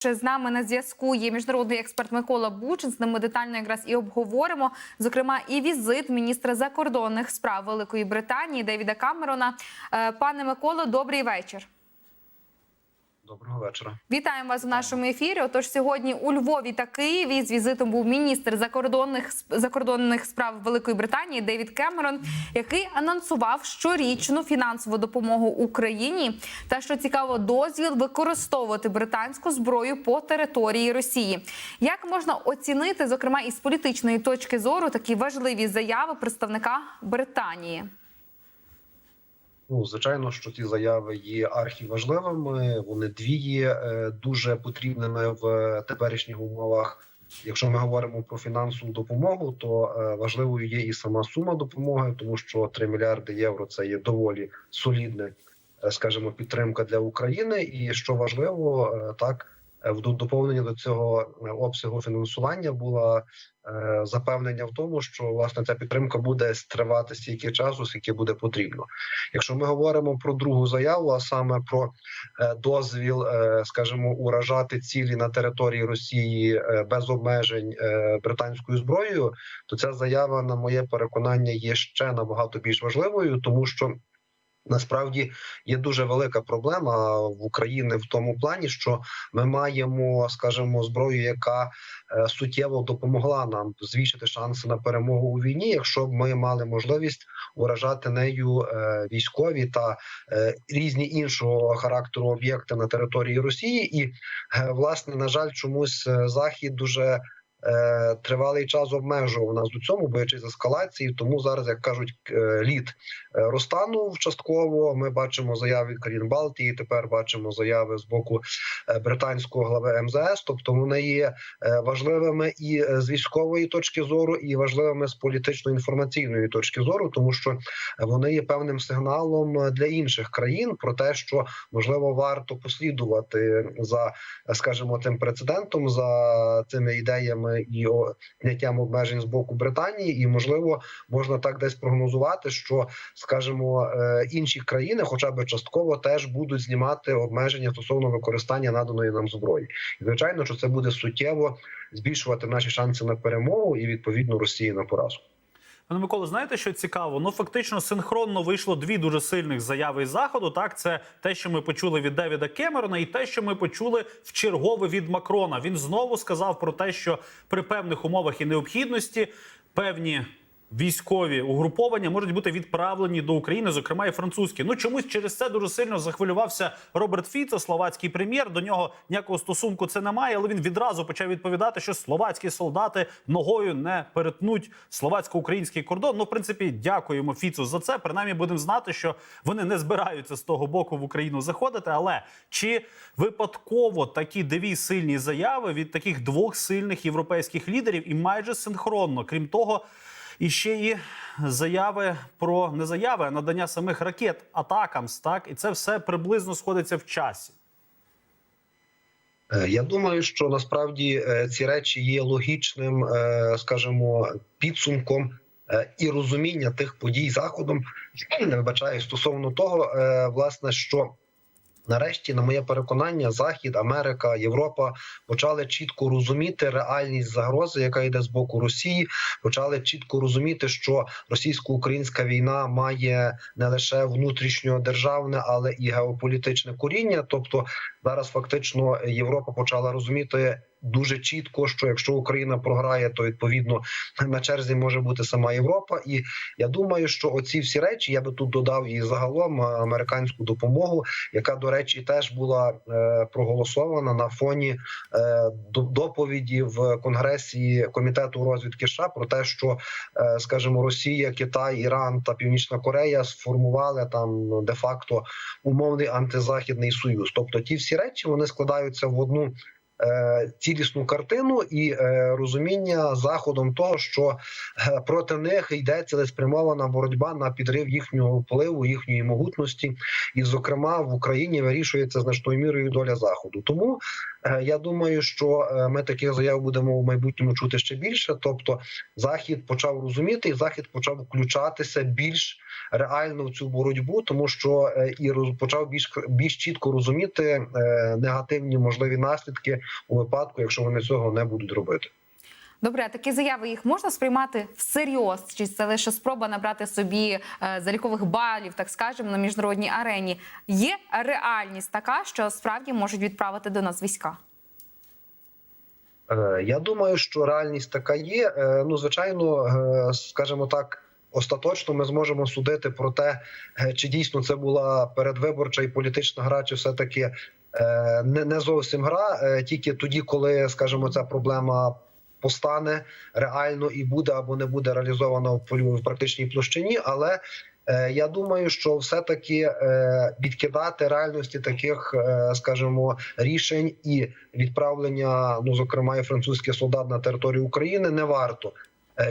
Ще З нами на зв'язку є міжнародний експерт Микола Бучин. З ним ми детально якраз і обговоримо, зокрема, і візит міністра закордонних справ Великої Британії Девіда Камерона. Е, Пане Миколо, добрий вечір. Доброго вечора. Вітаємо вас в нашому ефірі. Отож, сьогодні у Львові та Києві з візитом був міністр закордонних закордонних справ Великої Британії Девід Кемерон, який анонсував щорічну фінансову допомогу Україні. Та що цікаво, дозвіл використовувати британську зброю по території Росії. Як можна оцінити, зокрема із політичної точки зору, такі важливі заяви представника Британії? Ну, звичайно, що ці заяви є архіважливими. Вони дві є е, дуже потрібними в теперішніх умовах. Якщо ми говоримо про фінансову допомогу, то е, важливою є і сама сума допомоги, тому що 3 мільярди євро це є доволі солідна, е, скажімо, підтримка для України. І що важливо, е, так е, в доповнення до цього е, обсягу фінансування була е, запевнення в тому, що власне ця підтримка буде тривати стільки часу, скільки буде потрібно. Якщо ми говоримо про другу заяву, а саме про е, дозвіл, е, скажімо, уражати цілі на території Росії е, без обмежень е, британською зброєю, то ця заява, на моє переконання, є ще набагато більш важливою, тому що. Насправді є дуже велика проблема в Україні в тому плані, що ми маємо, скажімо, зброю, яка е, суттєво допомогла нам збільшити шанси на перемогу у війні, якщо б ми мали можливість уражати нею е, військові та е, різні іншого характеру об'єкти на території Росії, і власне на жаль, чомусь захід дуже. Е, Тривалий час обмежував нас у цьому, боячись ескалації. Тому зараз, як кажуть, е, лід е, розтанув частково. Ми бачимо заяви країн Балтії. Тепер бачимо заяви з боку британського глави МЗС. Тобто вони є важливими і з військової точки зору, і важливими з політично-інформаційної точки зору, тому що вони є певним сигналом для інших країн про те, що можливо варто послідувати за, скажімо, тим прецедентом, за цими ідеями і зняттям обмежень з боку Британії, і можливо можна так десь прогнозувати, що скажімо, е, інші країни, хоча б частково, теж будуть знімати обмеження стосовно використання наданої нам зброї. І звичайно, що це буде суттєво збільшувати наші шанси на перемогу і відповідно Росії на поразку. Пане Микола, знаєте, що цікаво? Ну фактично синхронно вийшло дві дуже сильних заяви із заходу. Так, це те, що ми почули від Девіда Кемерона, і те, що ми почули в чергове від Макрона. Він знову сказав про те, що при певних умовах і необхідності певні. Військові угруповання можуть бути відправлені до України, зокрема і французькі. Ну чомусь через це дуже сильно захвилювався Роберт Фіцо, словацький прем'єр. До нього ніякого стосунку це немає, але він відразу почав відповідати, що словацькі солдати ногою не перетнуть словацько-український кордон. Ну, в принципі, дякуємо Фіцу за це. Принаймні будемо знати, що вони не збираються з того боку в Україну заходити. Але чи випадково такі дві сильні заяви від таких двох сильних європейських лідерів і майже синхронно, крім того. І ще і заяви про не заяви, а надання самих ракет атакамс, так і це все приблизно сходиться в часі. Е, Я думаю, що насправді е, ці речі є логічним, е, скажімо, підсумком і розуміння тих подій заходом. Не вибачаю стосовно того, власне, що. Нарешті, на моє переконання, Захід, Америка, Європа почали чітко розуміти реальність загрози, яка йде з боку Росії. Почали чітко розуміти, що російсько-українська війна має не лише внутрішньодержавне, але і геополітичне коріння. Тобто зараз фактично Європа почала розуміти. Дуже чітко, що якщо Україна програє, то відповідно на черзі може бути сама Європа. І я думаю, що оці всі речі я би тут додав і загалом американську допомогу, яка до речі теж була е, проголосована на фоні е, доповіді в Конгресі комітету розвідки США про те, що е, скажімо, Росія, Китай, Іран та Північна Корея сформували там ну, де-факто умовний антизахідний союз. Тобто, ті всі речі вони складаються в одну. Е, Цілісну картину і е, розуміння заходом того, що е, проти них йде цілеспрямована боротьба на підрив їхнього впливу, їхньої могутності, і, зокрема, в Україні вирішується значною мірою доля заходу. Тому я думаю, що е, ми таких заяв будемо в майбутньому чути ще більше. Тобто, захід почав розуміти, і захід почав включатися більш реально в цю боротьбу, тому що е, і почав більш більш чітко розуміти е, негативні можливі наслідки у випадку, якщо вони цього не будуть робити. Добре, а такі заяви їх можна сприймати всерйоз? Чи це лише спроба набрати собі е, залікових балів, так скажемо, на міжнародній арені? Є реальність така, що справді можуть відправити до нас війська? Е, Я думаю, що реальність така є. Е, Ну, звичайно, скажімо так. Остаточно ми зможемо судити про те, чи дійсно це була передвиборча і політична гра, чи все таки не, зовсім гра. Тільки тоді, коли скажімо, ця проблема постане реально і буде або не буде реалізована в, в практичній площині. Але е, я думаю, що все таки е, відкидати реальності таких, е, скажімо, рішень і відправлення, ну зокрема, і французьких солдат на територію України не варто.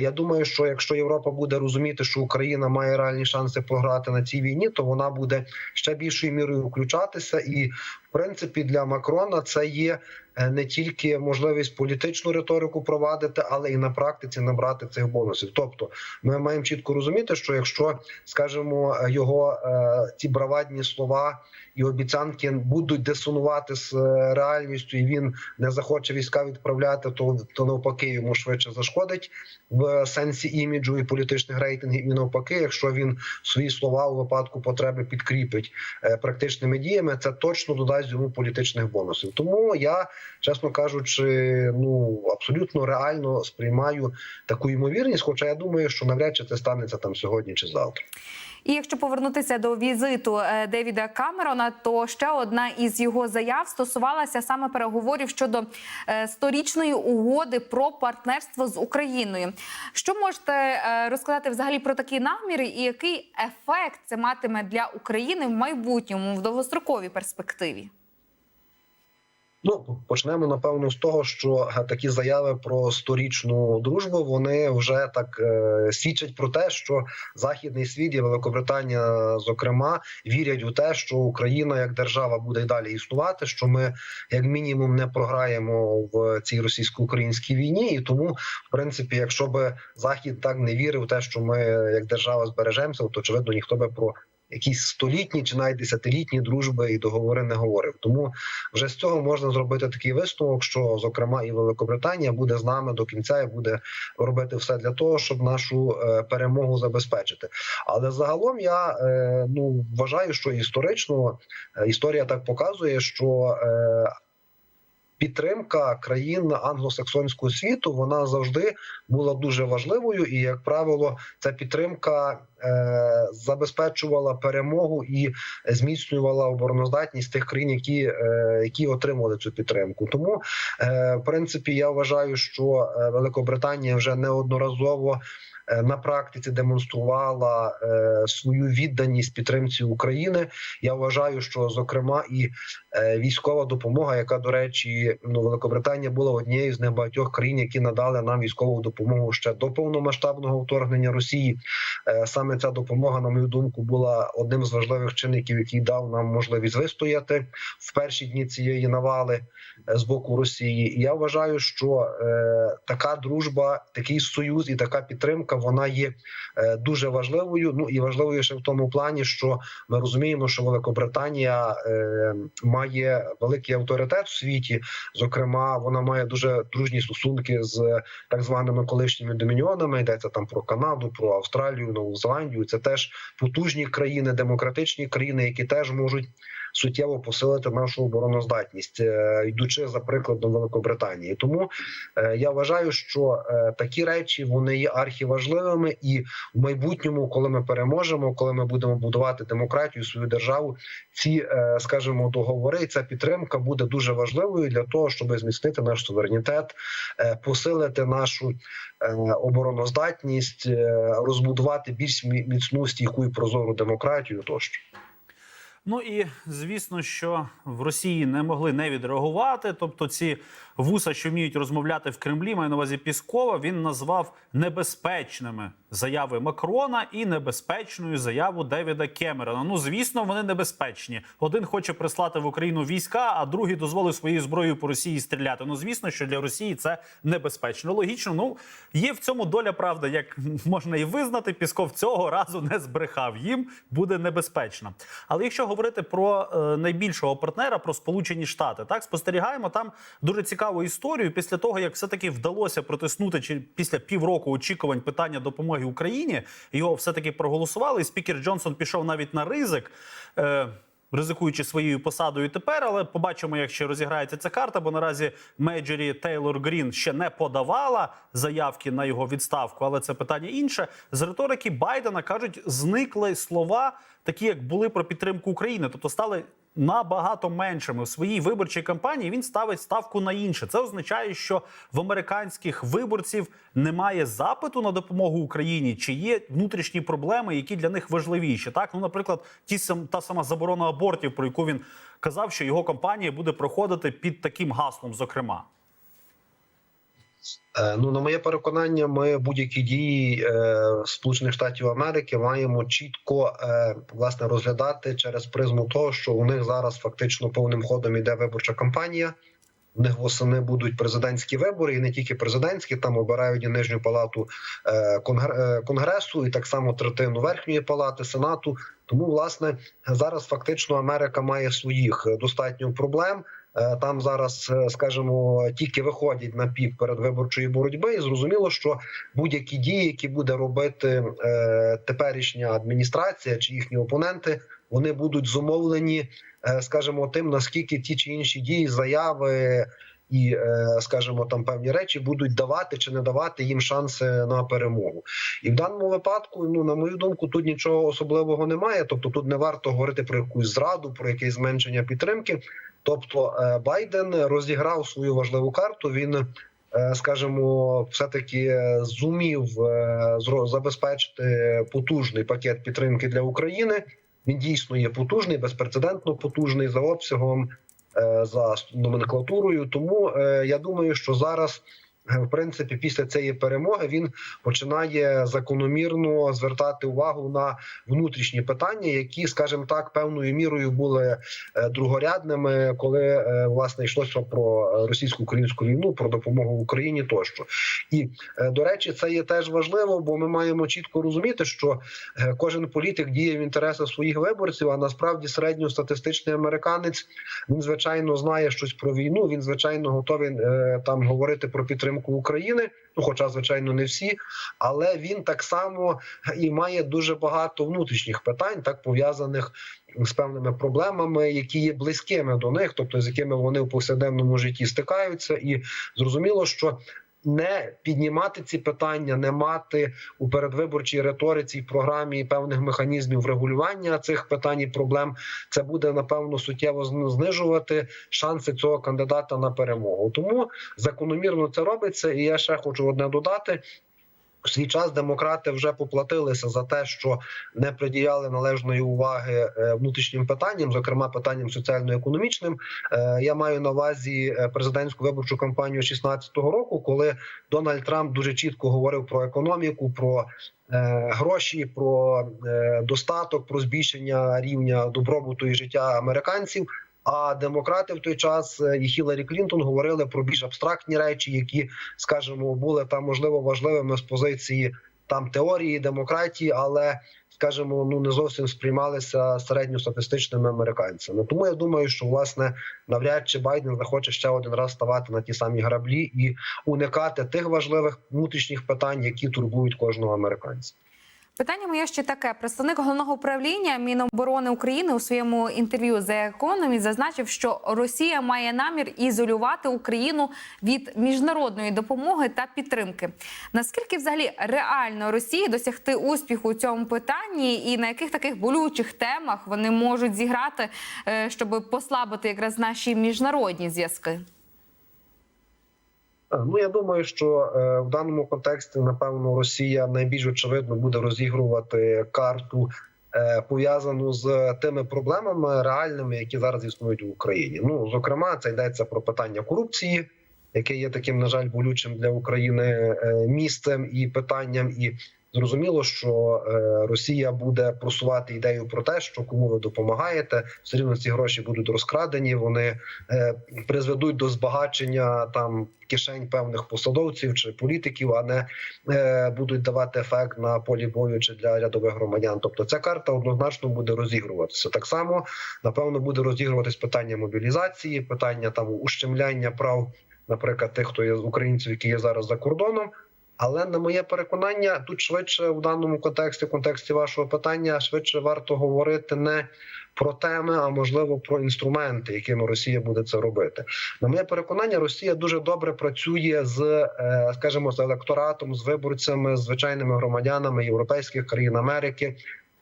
Я думаю, що якщо Європа буде розуміти, що Україна має реальні шанси програти на цій війні, то вона буде ще більшою мірою включатися. І принципі для Макрона це є е, не тільки можливість політичну риторику провадити, але і на практиці набрати цих бонусів. Тобто, ми маємо чітко розуміти, що якщо скажімо, його е, ці бравадні слова і обіцянки будуть дисонувати з е, реальністю, і він не захоче війська відправляти, то то навпаки йому швидше зашкодить в сенсі іміджу і політичних рейтингів. І навпаки, якщо він свої слова у випадку потреби підкріпить практичними діями, це точно додасть йому політичних бонусів. Тому я, чесно кажучи, ну абсолютно реально сприймаю таку ймовірність. Хоча я думаю, що навряд чи це станеться там сьогодні чи завтра. І якщо повернутися до візиту е, Девіда Камерона, то ще одна із його заяв стосувалася саме переговорів щодо е, сторічної угоди про партнерство з Україною. Що можете е, розказати взагалі про такі наміри, і який ефект це матиме для України в майбутньому в довгостроковій перспективі? Ну почнемо напевно з того, що е, такі заяви про сторічну дружбу вони вже так е, свідчать про те, що західний світ і Великобританія, зокрема, вірять у те, що Україна як держава буде й далі існувати. Що ми як мінімум не програємо в цій російсько-українській війні, і тому, в принципі, якщо би захід так не вірив в те, що ми як держава збережемося, то очевидно ніхто би про якісь столітні чи навіть десятилітні дружби і договори не говорив. Тому вже з цього можна зробити такий висновок, що зокрема і Великобританія буде з нами до кінця і буде робити все для того, щоб нашу е, перемогу забезпечити. Але загалом я е, ну вважаю, що історично е, історія так показує, що Підтримка країн англосаксонського світу вона завжди була дуже важливою, і як правило, ця підтримка забезпечувала перемогу і зміцнювала обороноздатність тих країн, які, е, які отримали цю підтримку. Тому, е, в принципі, я вважаю, що е, Великобританія вже неодноразово. е, На практиці демонструвала е, свою відданість підтримці України. Я вважаю, що зокрема і е, військова допомога, яка до речі, ну Великобританія була однією з небагатьох країн, які надали нам військову допомогу ще до повномасштабного вторгнення Росії. Е, саме ця допомога, на мою думку, була одним з важливих чинників, який дав нам можливість вистояти в перші дні цієї навали е, з боку Росії. Я вважаю, що е, така дружба, такий союз і така підтримка вона є е, дуже важливою. Ну і важливою ще в тому плані, що ми розуміємо, що Великобританія е, має великий авторитет в світі. Зокрема, вона має дуже дружні стосунки з так званими колишніми домініонами. Йдеться там про Канаду, про Австралію, Нову Зеландію. Це теж потужні країни, демократичні країни, які теж можуть суттєво посилити нашу обороноздатність, е, йдучи за прикладом Великобританії. Тому е, я вважаю, що е, такі речі вони є архіважливими, і в майбутньому, коли ми переможемо, коли ми будемо будувати демократію, свою державу, ці скажімо, договори, і ця підтримка буде дуже важливою для того, щоб зміцнити наш суверенітет, посилити нашу обороноздатність, розбудувати більш мі- міцну стійку і прозору демократію тощо. Ну і звісно, що в Росії не могли не відреагувати. Тобто, ці вуса, що вміють розмовляти в Кремлі, маю на увазі Піскова, він назвав небезпечними заяви Макрона і небезпечною заяву Девіда Кемерона. Ну, звісно, вони небезпечні. Один хоче прислати в Україну війська, а другий дозволив своєю зброєю по Росії стріляти. Ну, звісно, що для Росії це небезпечно. Логічно, ну є в цьому доля правди, як можна і визнати. Пісков цього разу не збрехав. Їм буде небезпечно. Але якщо говорити про е, найбільшого партнера, про Сполучені Штати, так спостерігаємо там дуже цікаву історію. Після того, як все таки вдалося протиснути чи після півроку очікувань питання допомоги Україні, його все таки проголосували. І спікер Джонсон пішов навіть на ризик. Ризикуючи своєю посадою тепер, але побачимо, як ще розіграється ця карта. Бо наразі Мейджорі Тейлор Грін ще не подавала заявки на його відставку, але це питання інше. З риторики Байдена кажуть, зникли слова, такі як були про підтримку України, тобто стали набагато меншими в своїй виборчій кампанії. Він ставить ставку на інше. Це означає, що в американських виборців немає запиту на допомогу Україні, чи є внутрішні проблеми, які для них важливіші. Так, ну, наприклад, ті сам та сама заборона абортів, про яку він казав, що його кампанія буде проходити під таким гаслом, зокрема. Е, Ну, на моє переконання, ми будь-які дії е, Сполучених Штатів Америки маємо чітко е, власне розглядати через призму того, що у них зараз фактично повним ходом іде виборча кампанія. У них восени будуть президентські вибори, і не тільки президентські, там обирають і нижню палату конгр- конгресу, і так само третину верхньої палати сенату. Тому, власне, зараз фактично Америка має своїх достатньо проблем. Е, Там зараз, е, скажімо, тільки виходять на пік передвиборчої боротьби, і зрозуміло, що будь-які дії, які буде робити е, теперішня адміністрація чи їхні опоненти, вони будуть зумовлені, скажімо, тим наскільки ті чи інші дії, заяви і, скажімо, там певні речі будуть давати чи не давати їм шанси на перемогу. І в даному випадку, ну на мою думку, тут нічого особливого немає. Тобто, тут не варто говорити про якусь зраду, про якесь зменшення підтримки. Тобто е, Байден розіграв свою важливу карту. Він, е, скажімо, все таки зумів е, забезпечити потужний пакет підтримки для України. Він дійсно є потужний, безпрецедентно потужний за обсягом, за номенклатурою. Тому я думаю, що зараз. В принципі, після цієї перемоги він починає закономірно звертати увагу на внутрішні питання, які, скажімо так, певною мірою були е, другорядними, коли е, власне йшлося про російсько-українську війну, про допомогу Україні тощо. І е, до речі, це є теж важливо, бо ми маємо чітко розуміти, що кожен політик діє в інтересах своїх виборців. А насправді середньостатистичний американець він звичайно знає щось про війну. Він звичайно готовий там говорити про підтримку України. Ну, хоча, звичайно, не всі, але він так само і має дуже багато внутрішніх питань, так пов'язаних з певними проблемами, які є близькими до них, тобто з якими вони в повсякденному житті стикаються, і зрозуміло, що не піднімати ці питання, не мати у передвиборчій риториці і програмі певних механізмів врегулювання цих питань і проблем, це буде напевно суттєво знижувати шанси цього кандидата на перемогу. Тому закономірно це робиться. І я ще хочу одне додати. В свій час демократи вже поплатилися за те, що не приділяли належної уваги е, внутрішнім питанням, зокрема питанням соціально-економічним. Е, Я маю на увазі е, президентську виборчу кампанію 2016 року, коли Дональд Трамп дуже чітко говорив про економіку, про гроші, про достаток, про збільшення рівня добробуту і життя американців. А демократи в той час е, і Хіларі Клінтон говорили про більш абстрактні речі, які, скажімо, були там можливо важливими з позиції там теорії демократії, але скажімо, ну не зовсім сприймалися середньостатистичними американцями. Тому я думаю, що власне навряд чи Байден захоче ще один раз ставати на ті самі граблі і уникати тих важливих внутрішніх питань, які турбують кожного американця. Питання моє ще таке. Представник головного управління Міноборони України у своєму інтерв'ю The Economist зазначив, що Росія має намір ізолювати Україну від міжнародної допомоги та підтримки. Наскільки взагалі реально Росії досягти успіху у цьому питанні, і на яких таких болючих темах вони можуть зіграти, е, щоб послабити якраз наші міжнародні зв'язки? Е, Ну я думаю, що е, в даному контексті напевно Росія найбільш очевидно буде розігрувати карту е, пов'язану з тими проблемами реальними, які зараз існують в Україні. Ну зокрема, це йдеться про питання корупції, яке є таким, на жаль, болючим для України місцем і питанням. І зрозуміло, що е, Росія буде просувати ідею про те, що кому ви допомагаєте, все рівно ці гроші будуть розкрадені. Вони е, призведуть до збагачення там кишень певних посадовців чи політиків, а не е, будуть давати ефект на полі бою чи для рядових громадян. Тобто ця карта однозначно буде розігруватися. Так само напевно буде розігруватись питання мобілізації, питання там ущемляння прав, наприклад, тих, хто є з українців, які є зараз за кордоном. Але на моє переконання, тут швидше в даному контексті, в контексті вашого питання, швидше варто говорити не про теми, а можливо про інструменти, якими Росія буде це робити. На моє переконання, Росія дуже добре працює з, е, скажімо, з електоратом, з виборцями, з звичайними громадянами європейських країн Америки.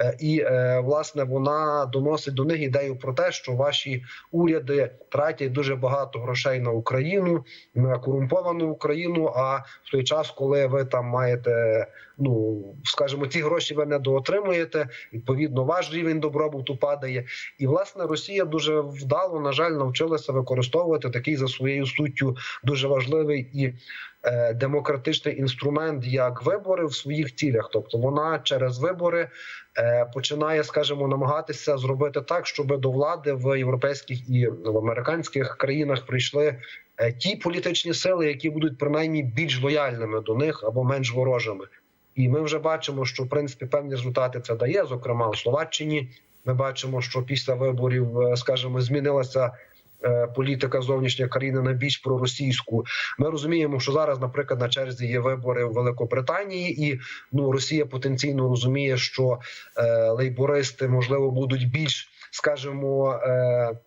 Е, І е, власне вона доносить до них ідею про те, що ваші уряди тратять дуже багато грошей на Україну, на корумповану Україну. А в той час, коли ви там маєте, ну скажімо, ці гроші ви не доотримуєте. Відповідно, ваш рівень добробуту падає. І власне Росія дуже вдало, на жаль, навчилася використовувати такий за своєю суттю дуже важливий і демократичний інструмент як вибори в своїх цілях. Тобто вона через вибори е, починає, скажімо, намагатися зробити так, щоб до влади в європейських і в американських країнах прийшли. е, Ті політичні сили, які будуть принаймні більш лояльними до них або менш ворожими, і ми вже бачимо, що в принципі певні результати це дає. Зокрема, у Словаччині ми бачимо, що після виборів, е, скажімо, змінилася е, політика зовнішньої країни на більш проросійську. Ми розуміємо, що зараз, наприклад, на черзі є вибори в Великобританії, і ну Росія потенційно розуміє, що е, лейбористи можливо будуть більш, скажімо, е,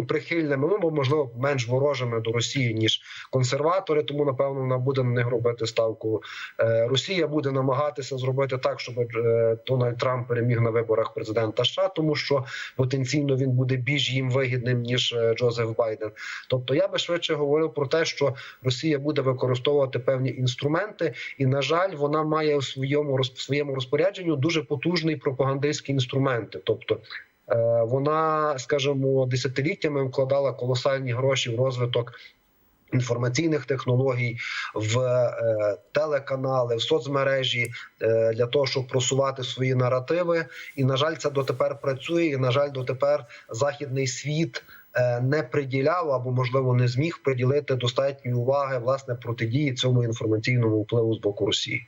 прихильними, ну, можливо, менш ворожими до Росії ніж консерватори. Тому напевно вона буде на них робити ставку. Е, Росія буде намагатися зробити так, щоб е, Дональд Трамп переміг на виборах президента США, тому що потенційно він буде більш їм вигідним ніж е, Джозеф Байден. Тобто, я би швидше говорив про те, що Росія буде використовувати певні інструменти, і на жаль, вона має у своєму своєму розпорядженню дуже потужний пропагандистські інструменти. Тобто вона, скажімо, десятиліттями вкладала колосальні гроші в розвиток. Інформаційних технологій в е, телеканали, в соцмережі е, для того, щоб просувати свої наративи, і на жаль, це дотепер працює. І на жаль, дотепер західний світ е, не приділяв або можливо не зміг приділити достатньої уваги власне протидії цьому інформаційному впливу з боку Росії.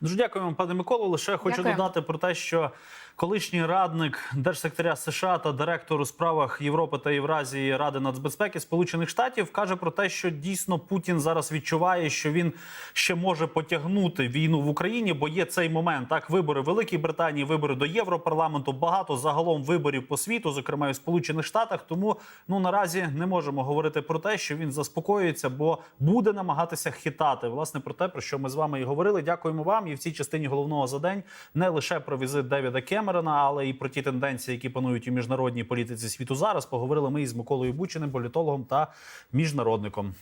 Дуже дякуємо, пане Миколо. Лише хочу Дякую. додати про те, що колишній радник держсекретаря США та директор у справах Європи та Євразії Ради нацбезпеки Сполучених Штатів каже про те, що дійсно Путін зараз відчуває, що він ще може потягнути війну в Україні, бо є цей момент. Так, вибори в Великій Британії, вибори до Європарламенту, багато загалом виборів по світу, зокрема і в Сполучених Штатах. Тому ну наразі не можемо говорити про те, що він заспокоюється, бо буде намагатися хитати. Власне про те, про що ми з вами і говорили. Дякуємо вам. І в цій частині головного за день не лише про візит Девіда Кемерона, але і про ті тенденції, які панують у міжнародній політиці світу зараз. Поговорили ми із Миколою Бучиним, політологом та міжнародником.